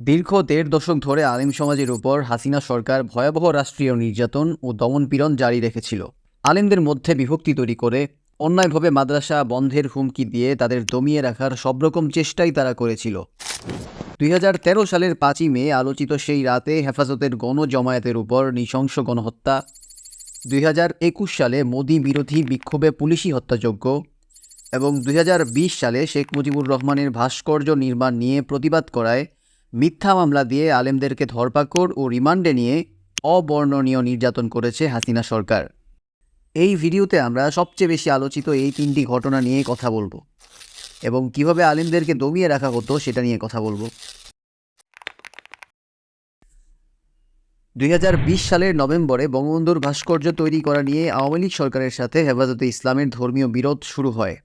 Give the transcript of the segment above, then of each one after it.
দীর্ঘ দেড় দশক ধরে আলিম সমাজের উপর হাসিনা সরকার ভয়াবহ রাষ্ট্রীয় নির্যাতন ও দমনপীড়ন জারি রেখেছিল। আলিমদের মধ্যে বিভক্তি তৈরি করে অন্যায়ভাবে মাদ্রাসা বন্ধের হুমকি দিয়ে তাদের দমিয়ে রাখার সব রকম চেষ্টাই তারা করেছিল। দুই হাজার তেরো সালের পাঁচই মে আলোচিত সেই রাতে হেফাজতের গণজমায়েতের উপর নৃশংস গণহত্যা। দুই হাজার একুশ সালে মোদি বিরোধী বিক্ষোভে পুলিশি হত্যাযোগ্য এবং দুই হাজার বিশ সালে শেখ মুজিবুর রহমানের ভাস্কর্য নির্মাণ নিয়ে প্রতিবাদ করায় মিথ্যা মামলা দিয়ে আলেমদেরকে ধরপাকড় ও রিমান্ডে নিয়ে অবর্ণনীয় নির্যাতন করেছে হাসিনা সরকার। এই ভিডিওতে আমরা সবচেয়ে বেশি আলোচিত এই তিনটি ঘটনা নিয়ে কথা বলব এবং কীভাবে আলেমদেরকে দমিয়ে রাখা হতো সেটা নিয়ে কথা বলব। দুই হাজার বিশ সালের নভেম্বরে বঙ্গবন্ধুর ভাস্কর্য তৈরি করা নিয়ে আওয়ামী লীগ সরকারের সাথে হেফাজতে ইসলামের ধর্মীয় বিরোধ শুরু হয়।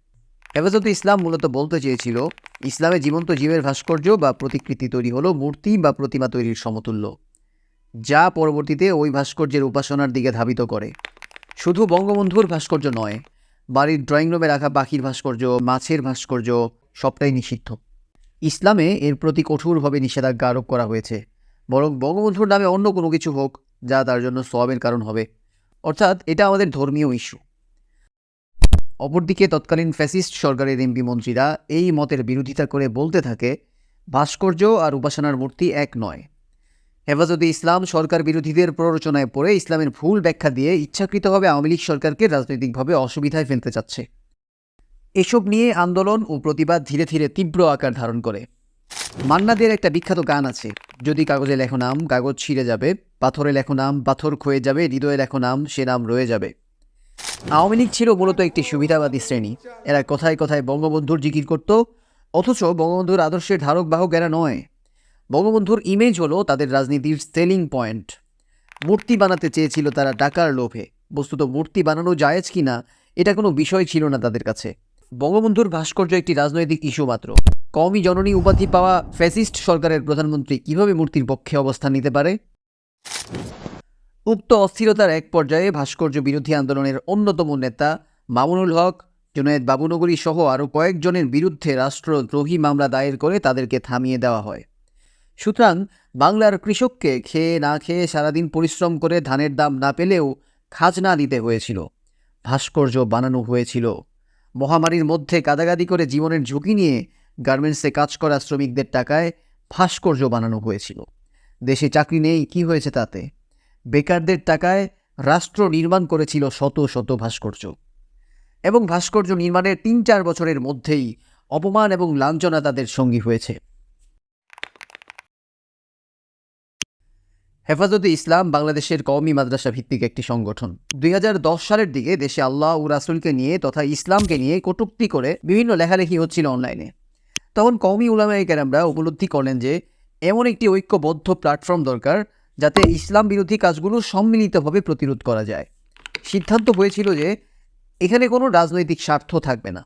হেফাজতে ইসলাম মূলত বলতে চেয়েছিল, ইসলামে জীবন্ত জীবের ভাস্কর্য বা প্রতিকৃতি তৈরি হলো মূর্তি বা প্রতিমা তৈরির সমতুল্য, যা পরবর্তীতে ওই ভাস্কর্যের উপাসনার দিকে ধাবিত করে। শুধু বঙ্গবন্ধুর ভাস্কর্য নয়, বাড়ির ড্রয়িং রুমে রাখা পাখির ভাস্কর্য, মাছের ভাস্কর্য, সবটাই নিষিদ্ধ। ইসলামে এর প্রতি কঠোরভাবে নিষেধাজ্ঞা আরোপ করা হয়েছে, বরং বঙ্গবন্ধুর নামে অন্য কোনো কিছু হোক, যা তার জন্য সবের কারণ হবে। অর্থাৎ এটা আমাদের ধর্মীয় ইস্যু। অপরদিকে তৎকালীন ফ্যাসিস্ট সরকারের এমপি মন্ত্রীরা এই মতের বিরোধিতা করে বলতে থাকে, ভাস্কর্য আর উপাসনার মূর্তি এক নয়। হেফাজতে ইসলাম সরকার বিরোধীদের প্ররোচনায় পড়ে ইসলামের ভুল ব্যাখ্যা দিয়ে ইচ্ছাকৃতভাবে আওয়ামী লীগ সরকারকে রাজনৈতিকভাবে অসুবিধায় ফেলতে চাচ্ছে। এসব নিয়ে আন্দোলন ও প্রতিবাদ ধীরে ধীরে তীব্র আকার ধারণ করে। মান্নাদের একটা বিখ্যাত গান আছে, যদি কাগজে লেখো নাম, কাগজ ছিঁড়ে যাবে, পাথরে লেখো নাম, পাথর ক্ষয়ে যাবে, হৃদয়ে লেখো নাম, সে নাম রয়ে যাবে। আওয়ামী লীগ ছিল মূলত একটি সুবিধাবাদী শ্রেণি। এরা কথায় কথায় বঙ্গবন্ধুর জিকির করত, অথচ বঙ্গবন্ধুর আদর্শের ধারক বাহক এরা নয়। বঙ্গবন্ধুর ইমেজ হলো তাদের রাজনীতির সেলিং পয়েন্ট মূর্তি বানাতে চেয়েছিল তারা টাকার লোভে। বস্তুত মূর্তি বানানো জায়েজ কিনা, এটা কোনো বিষয় ছিল না তাদের কাছে। বঙ্গবন্ধুর ভাস্কর্য একটি রাজনৈতিক ইস্যু মাত্র। কওমি জননী উপাধি পাওয়া ফ্যাসিস্ট সরকারের প্রধানমন্ত্রী কীভাবে মূর্তির পক্ষে অবস্থান নিতে পারে? উক্ত অস্থিরতার এক পর্যায়ে ভাস্কর্য বিরোধী আন্দোলনের অন্যতম নেতা মামুনুল হক, জুনায়েদ বাবুনগরী সহ আরও কয়েকজনের বিরুদ্ধে রাষ্ট্রদ্রোহী মামলা দায়ের করে তাদেরকে থামিয়ে দেওয়া হয়। সুতরাং বাংলার কৃষককে খেয়ে না খেয়ে সারাদিন পরিশ্রম করে ধানের দাম না পেলেও খাজনা দিতে হয়েছিল। ভাস্কর্য বানানো হয়েছিল। মহামারীর মধ্যে কাদাগাদি করে জীবনের ঝুঁকি নিয়ে গার্মেন্টসে কাজ করা শ্রমিকদের টাকায় ভাস্কর্য বানানো হয়েছিল। দেশে চাকরি নেই, কি হয়েছে তাতে? বেকারদের টাকায় রাষ্ট্র নির্মাণ করেছিল শত শত ভাস্কর্য। এবং ভাস্কর্য নির্মাণের তিন চার বছরের মধ্যেই অপমান এবং লাঞ্ছনা তাদের সঙ্গী হয়েছে। হেফাজতে ইসলাম বাংলাদেশের কওমি মাদ্রাসা ভিত্তিক একটি সংগঠন। দুই হাজার দশ সালের দিকে দেশে আল্লাহ ও রাসুলকে নিয়ে তথা ইসলামকে নিয়ে কটূক্তি করে বিভিন্ন লেখালেখি হচ্ছিল অনলাইনে। তখন কওমি উলামায়ে কেরামরা উপলব্ধি করলেন যে, এমন একটি ঐক্যবদ্ধ প্ল্যাটফর্ম দরকার যাতে ইসলাম বিরোধী কাজগুলো সম্মিলিতভাবে প্রতিরোধ করা যায়। সিদ্ধান্ত হয়েছিল যে এখানে কোনো রাজনৈতিক স্বার্থ থাকবে না।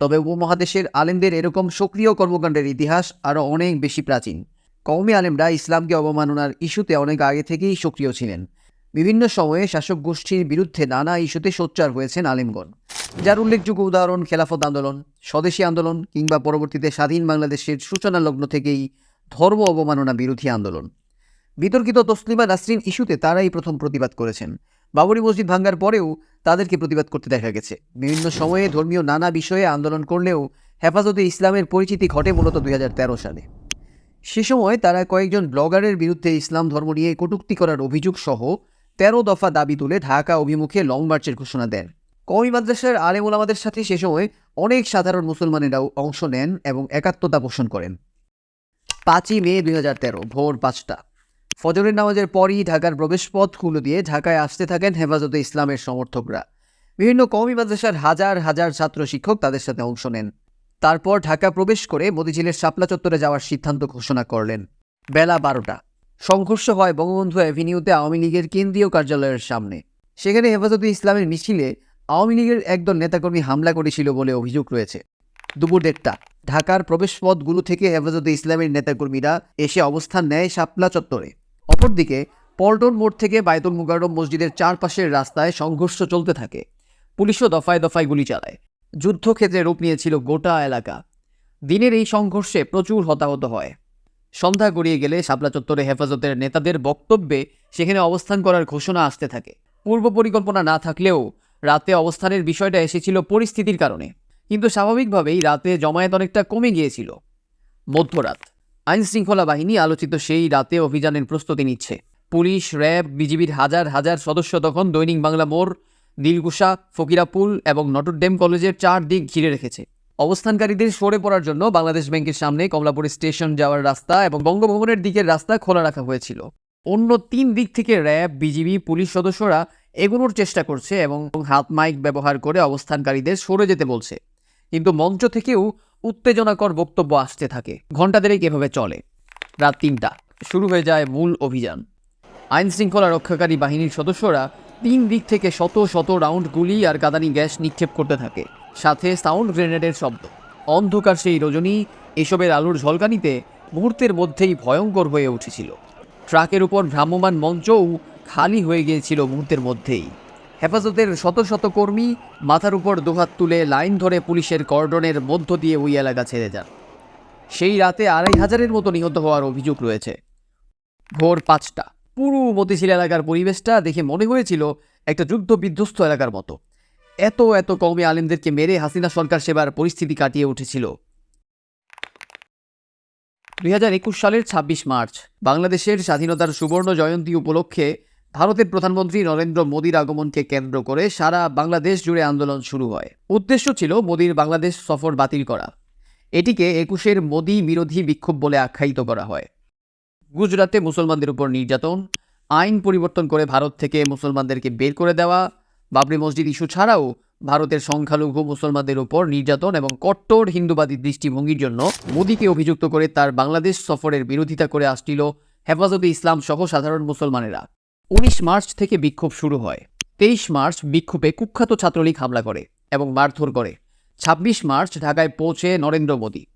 তবে উপমহাদেশের আলেমদের এরকম সক্রিয় কর্মকাণ্ডের ইতিহাস আরও অনেক বেশি প্রাচীন। কওমি আলেমরা ইসলামকে অবমাননার ইস্যুতে অনেক আগে থেকেই সক্রিয় ছিলেন। বিভিন্ন সময়ে শাসক গোষ্ঠীর বিরুদ্ধে নানা ইস্যুতে সোচ্চার হয়েছেন আলেমগণ। যার উল্লেখযোগ্য উদাহরণ খেলাফত আন্দোলন, স্বদেশী আন্দোলন কিংবা পরবর্তীতে স্বাধীন বাংলাদেশের সূচনা লগ্ন থেকেই ধর্ম অবমাননা বিরোধী আন্দোলন। বিতর্কিত তসলিমা নাসরিন ইস্যুতে তারাই প্রথম প্রতিবাদ করেছেন। বাবরি মসজিদ ভাঙ্গার পরেও তাদেরকে প্রতিবাদ করতে দেখা গেছে। বিভিন্ন সময়ে ধর্মীয় নানা বিষয়ে আন্দোলন করলেও হেফাজতে ইসলামের পরিচিতি ঘটে মূলত দুই হাজার তেরো সালে। সে সময় তারা কয়েকজন ব্লগারের বিরুদ্ধে ইসলাম ধর্ম নিয়ে কটূক্তি করার অভিযোগ সহ তেরো দফা দাবি তুলে ঢাকা অভিমুখে লং মার্চের ঘোষণা দেন। কওমি মাদ্রাসার আলেম ওলামাদের সাথে সে সময় অনেক সাধারণ মুসলমানেরাও অংশ নেন এবং একাত্মতা পোষণ করেন। পাঁচই মে দুই হাজার তেরো, ভোর পাঁচটা। ফজরের নামাজের পরই ঢাকার প্রবেশপথগুলো দিয়ে ঢাকায় আসতে থাকেন হেফাজতে ইসলামের সমর্থকরা। বিভিন্ন কওমি মাদ্রাসার হাজার হাজার ছাত্র শিক্ষক তাদের সাথে অংশ নেন। তারপর ঢাকা প্রবেশ করে মতিঝিলের শাপলা চত্বরে যাওয়ার সিদ্ধান্ত ঘোষণা করলেন। বেলা বারোটা। সংঘর্ষ হয় বঙ্গবন্ধু অ্যাভিনিউতে আওয়ামী লীগের কেন্দ্রীয় কার্যালয়ের সামনে। সেখানে হেফাজতে ইসলামের মিছিলে আওয়ামী লীগের একদল নেতাকর্মী হামলা করেছিল বলে অভিযোগ রয়েছে। দুপুর দেড়টা। ঢাকার প্রবেশপথগুলো থেকে হেফাজতে ইসলামের নেতাকর্মীরা এসে অবস্থান নেয় শাপলা চত্বরে। অপরদিকে, পল্টন মোড় থেকে বায়তুল মুকাররম মসজিদের চারপাশের রাস্তায় সংঘর্ষ চলতে থাকে। পুলিশও দফায় দফায় গুলি চালায়। যুদ্ধক্ষেত্রে রূপ নিয়েছিল গোটা এলাকা। দিনের এই সংঘর্ষে প্রচুর হতাহত হয়। সন্ধ্যা গড়িয়ে গেলে শাপলা চত্বরে হেফাজতের নেতাদের বক্তব্যে সেখানে অবস্থান করার ঘোষণা আসতে থাকে। পূর্ব পরিকল্পনা না থাকলেও রাতে অবস্থানের বিষয়টা এসেছিল পরিস্থিতির কারণে। কিন্তু স্বাভাবিকভাবেই রাতে জমায়েত অনেকটা কমে গিয়েছিল। মধ্যরাত আইন শৃঙ্খলা বাহিনী আলোচিত সেই রাতে অভিযানের প্রস্তুতি নিচ্ছে। পুলিশ, র্যাব, বিজিবির হাজার হাজার সদস্য তখন দৈনিক বাংলা মোড়, দিলগুসা, ফকিরাপুল এবং নটরডেম কলেজের চার দিক ঘিরে রেখেছে। অবস্থানকারীদের সরে পড়ার জন্য বাংলাদেশ ব্যাংকের সামনে কমলাপুর স্টেশন যাওয়ার রাস্তা এবং বঙ্গভবনের দিকের রাস্তা খোলা রাখা হয়েছিল। অন্য তিন দিক থেকে র্যাব, বিজিবি, পুলিশ সদস্যরা এগোনোর চেষ্টা করছে এবং হাত মাইক ব্যবহার করে অবস্থানকারীদের সরে যেতে বলছে। কিন্তু মঞ্চ থেকেও উত্তেজনাকর বক্তব্য আসতে থাকে। ঘণ্টা দেরেক এভাবে চলে। রাত তিনটা। শুরু হয়ে যায় মূল অভিযান। আইন শৃঙ্খলা রক্ষাকারী বাহিনীর সদস্যরা তিন দিক থেকে শত শত রাউন্ড গুলি আর কাদানি গ্যাস নিক্ষেপ করতে থাকে। সাথে সাউন্ড গ্রেনেডের শব্দ। অন্ধকার সেই রজনী এসবের আলোর ঝলকানিতে মুহূর্তের মধ্যেই ভয়ঙ্কর হয়ে উঠেছিল। ট্রাকের উপর ভ্রাম্যমান মঞ্চও খালি হয়ে গিয়েছিল মুহূর্তের মধ্যেই। হেফাজতের শত শত কর্মী মাথার উপর দুহাত তুলে লাইন ধরে পুলিশের কর্ডনের মধ্য দিয়ে ওই এলাকা ছেড়ে যান। সেই রাতে আড়াই হাজারের মতো নিহত হওয়ার অভিযোগ রয়েছে। ভোর পাঁচটা। পুরো মতিঝিল এলাকার পরিবেশটা দেখে মনে হয়েছিল একটা যুদ্ধ বিধ্বস্ত এলাকার মতো। এত এত কৌমি আলেমদেরকে মেরে হাসিনা সরকার সেবার পরিস্থিতি কাটিয়ে উঠেছিল। দুই হাজার একুশ সালের ছাব্বিশ মার্চ, বাংলাদেশের স্বাধীনতার সুবর্ণ জয়ন্তী উপলক্ষে ভারতের প্রধানমন্ত্রী নরেন্দ্র মোদীর আগমনকে কেন্দ্র করে সারা বাংলাদেশ জুড়ে আন্দোলন শুরু হয়। উদ্দেশ্য ছিল মোদীর বাংলাদেশ সফর বাতিল করা। এটিকে একুশের মোদী বিরোধী বিক্ষোভ বলে আখ্যায়িত করা হয়। গুজরাতে মুসলমানদের উপর নির্যাতন, আইন পরিবর্তন করে ভারত থেকে মুসলমানদেরকে বের করে দেওয়া, বাবরি মসজিদ ইস্যু ছাড়াও ভারতের সংখ্যালঘু মুসলমানদের উপর নির্যাতন এবং কট্টর হিন্দুবাদী দৃষ্টিভঙ্গির জন্য মোদীকে অভিযুক্ত করে তার বাংলাদেশ সফরের বিরোধিতা করে আসছিল হেফাজতে ইসলাম সহ সাধারণ মুসলমানেরা। উনিশ মার্চ থেকে বিক্ষোভ শুরু হয়। তেইশ মার্চ বিক্ষোভে কুখ্যাত ছাত্রলীগ হামলা করে এবং মারধর করে। ছাব্বিশ মার্চ ঢাকায় পৌঁছে নরেন্দ্র মোদী।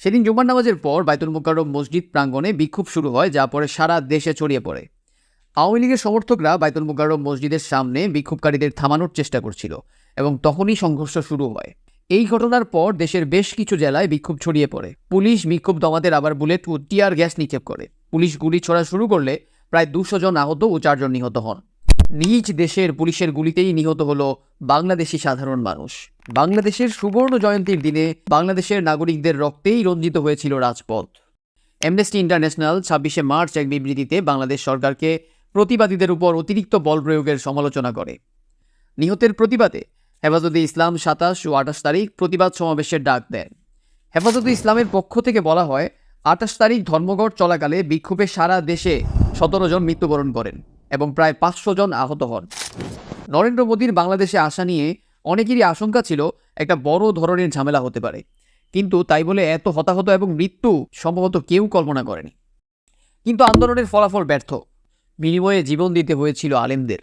সেদিন জুম্মার নামাজের পর বাইতুল মুকাররম মসজিদ প্রাঙ্গণে বিক্ষোভ শুরু হয়, যা পরে সারা দেশে ছড়িয়ে পড়ে। আওয়ামী লীগের সমর্থকরা বাইতুল মুকাররম মসজিদের সামনে বিক্ষোভকারীদের থামানোর চেষ্টা করছিল এবং তখনই সংঘর্ষ শুরু হয়। এই ঘটনার পর দেশের বেশ কিছু জেলায় বিক্ষোভ ছড়িয়ে পড়ে। পুলিশ বিক্ষোভ দমাতে আবার বুলেট ও টিয়ার গ্যাস নিক্ষেপ করে। পুলিশ গুলি ছড়া শুরু করলে প্রায় দুশো জন আহত ও চারজন নিহত হন। নিজ দেশের পুলিশের গুলিতেই নিহত হলো বাংলাদেশি সাধারণ মানুষ। বাংলাদেশের সুবর্ণ জয়ন্তীর দিনে বাংলাদেশের নাগরিকদের রক্তেই রঞ্জিত হয়েছিল রাজপথ। অ্যামনেস্টি ইন্টারন্যাশনাল ছাব্বিশে মার্চ এক বিবৃতিতে বাংলাদেশ সরকারকে প্রতিবাদীদের উপর অতিরিক্ত বল প্রয়োগের সমালোচনা করে। নিহতের প্রতিবাদে হেফাজতে ইসলাম সাতাশ ও আঠাশ তারিখ প্রতিবাদ সমাবেশের ডাক দেন। হেফাজতে ইসলামের পক্ষ থেকে বলা হয়, আঠাশ তারিখ ধর্মঘট চলাকালে বিক্ষোভে সারা দেশে সতেরো জন মৃত্যুবরণ করেন এবং প্রায় পাঁচশো জন আহত হন। নরেন্দ্র মোদীর বাংলাদেশে আসা নিয়ে অনেকেরই আশঙ্কা ছিল একটা বড় ধরনের ঝামেলা হতে পারে। কিন্তু তাই বলে এত হতাহত এবং মৃত্যু সম্ভবত কেউ কল্পনা করেনি। কিন্তু আন্দোলনের ফলাফল ব্যর্থ। বিনিময়ে জীবন দিতে হয়েছিল আলেমদের।